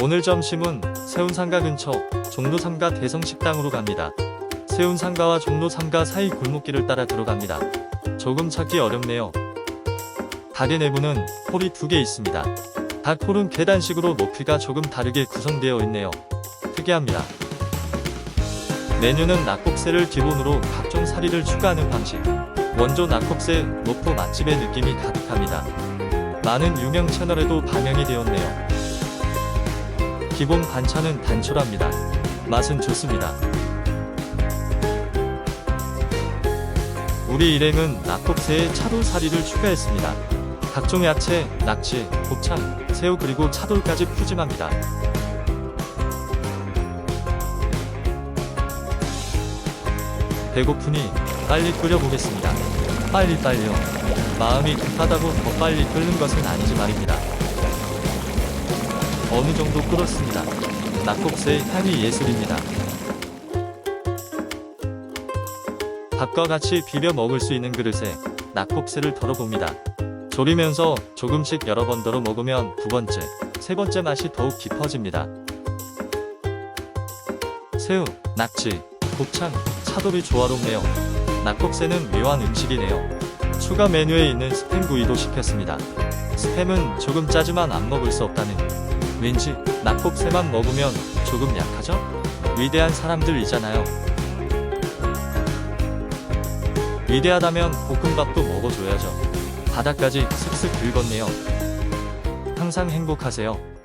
오늘 점심은 세운상가 근처 종로상가 대성식당으로 갑니다. 세운상가와 종로상가 사이 골목길을 따라 들어갑니다. 조금 찾기 어렵네요. 가게 내부는 홀이 두 개 있습니다. 각 홀은 계단식으로 높이가 조금 다르게 구성되어 있네요. 특이합니다. 메뉴는 낙곱새를 기본으로 각종 사리를 추가하는 방식. 원조 낙곱새 노포 맛집의 느낌이 가득합니다. 많은 유명 채널에도 방영이 되었네요. 기본 반찬은 단촐합니다. 맛은 좋습니다. 우리 일행은 낙곱새에 차돌사리를 추가했습니다. 각종 야채, 낙지, 곱창, 새우 그리고 차돌까지 푸짐합니다. 배고프니 빨리 끓여보겠습니다. 빨리 빨리요. 마음이 급하다고 더 빨리 끓는 것은 아니지 말입니다. 어느 정도 끓었습니다. 낙곱새의 향이 예술입니다. 밥과 같이 비벼 먹을 수 있는 그릇에 낙곱새를 덜어봅니다. 졸이면서 조금씩 여러 번 덜어 먹으면 두 번째, 세 번째 맛이 더욱 깊어집니다. 새우, 낙지, 곱창, 차돌이 조화롭네요. 낙곱새는 묘한 음식이네요. 추가 메뉴에 있는 스팸 구이도 시켰습니다. 스팸은 조금 짜지만 안 먹을 수 없다는 왠지 낙곱새만 먹으면 조금 약하죠? 위대한 사람들이잖아요. 위대하다면 볶음밥도 먹어줘야죠. 바닥까지 슥슥 긁었네요. 항상 행복하세요.